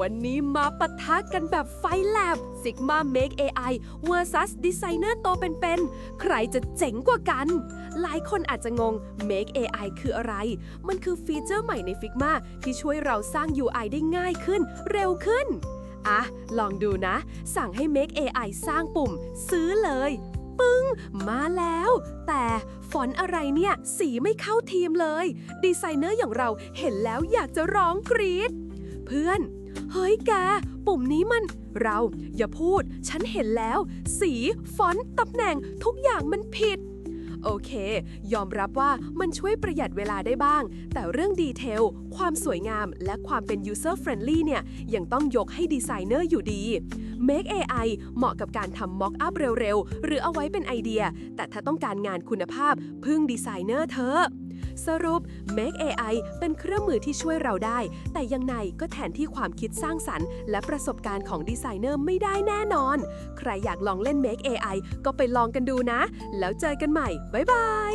วันนี้มาปะทะกันแบบไฟแลบ Sigma Make AI vs Designer โตเป็นๆ ใครจะเจ๋งกว่ากัน หลายคนอาจจะงง Make AI คืออะไร มันคือฟีเจอร์ใหม่ใน Figma ที่ช่วยเราสร้าง UI ได้ง่ายขึ้น เร็วขึ้น อะ ลองดูนะ สั่งให้ Make AI สร้างปุ่ม ซื้อเลย ปึ้ง มาแล้ว แต่ฟอนต์อะไรเนี่ย สีไม่เข้าทีมเลย ดีไซเนอร์อย่างเราเห็นแล้วอยากจะร้องกรี๊ดเพื่อน เฮ้ยแก ปุ่มนี้มัน เราอย่าพูด ฉันเห็นแล้ว สี ฟอนต์ตำแหน่ง ทุกอย่างมันผิด โอเค ยอมรับว่ามันช่วยประหยัดเวลาได้บ้าง แต่เรื่องดีเทล ความสวยงาม และความเป็น user friendly เนี่ย ยังต้องยกให้ดีไซเนอร์อยู่ดี Make AI เหมาะกับการทำ mock up เร็วๆ หรือเอาไว้เป็นไอเดีย แต่ถ้าต้องการงานคุณภาพ พึ่งดีไซเนอร์เธอ สรุป Make AI เป็นเครื่องมือที่ช่วยเราได้ แต่ยังไงก็แทนที่ความคิดสร้างสรรค์ และประสบการณ์ของดีไซเนอร์ไม่ได้แน่นอน ใครอยากลองเล่น Make AI ก็ไปลองกันดูนะ แล้วเจอกันใหม่ บ๊ายบาย